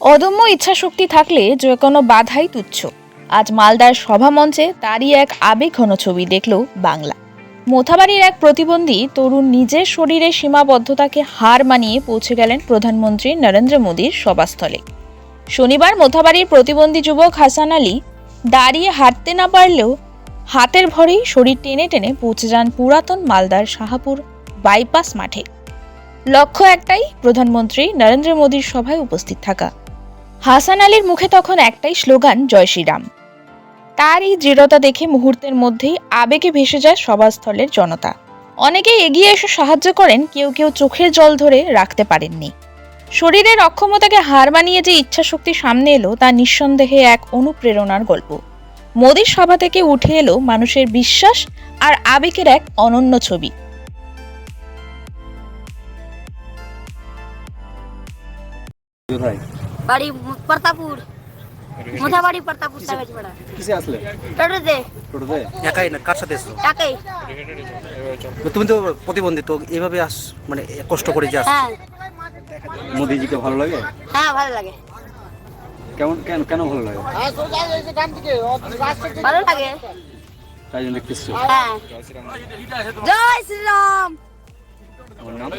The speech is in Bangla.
অদম্য ইচ্ছাশক্তি থাকলে যে কোনো বাধাই তুচ্ছ। আজ মালদার সভামঞ্চে তারই এক আবেগঘন ছবি দেখল বাংলা। মোথাবাড়ির এক প্রতিবন্ধী তরুণ নিজের শরীরে সীমাবদ্ধতাকে হার মানিয়ে পৌঁছে গেলেন প্রধানমন্ত্রী নরেন্দ্র মোদীর সভাস্থলে। শনিবার মোথাবাড়ির প্রতিবন্ধী যুবক হাসান আলী দাঁড়িয়ে হাঁটতে না পারলেও হাতের ভরেই শরীর টেনে টেনে পৌঁছে যান পুরাতন মালদার শাহাপুর বাইপাস মাঠে। লক্ষ্য একটাই, প্রধানমন্ত্রী নরেন্দ্র মোদীর সভায় উপস্থিত থাকা। হাসান আলীর মুখে তখন একটাই স্লোগান, জয় শ্রীরাম। তার এই দৃঢ়তা দেখে মুহূর্তের মধ্যেই আবেগে ভেসে যায় সভাস্থলের জনতা। অনেকেই এগিয়ে এসে সাহায্য করেন, কেউ কেউ চোখের জল ধরে রাখতে পারেননি। শরীরের অক্ষমতাকে হার মানিয়ে যে ইচ্ছাশক্তি সামনে এলো, তা নিঃসন্দেহে এক অনুপ্রেরণার গল্প। মোদীর সভা থেকে উঠে এলো মানুষের বিশ্বাস আর আবেগের এক অনন্য ছবি। কোথায়? বাড়ি মু- প্রতাপপুর মোথাবাড়ি প্রতাপপুর সাবেজ পাড়া কিসে আসলে? টোটোতে। টোটোতে? একাই না কার সাথে এসছো? একাই। তুমি তো প্রতিবন্ধী তো এইভাবে আস মানে কষ্ট করে যে আস হ্যাঁ। মোদিজিকে ভালো লাগে? হ্যাঁ ভালো লাগে। কেমন কেন কেন ভালো লাগে? ভালো লাগে। তাই জন্য এসছো। হ্যাঁ। জয় শ্রীরাম। আমার নাম?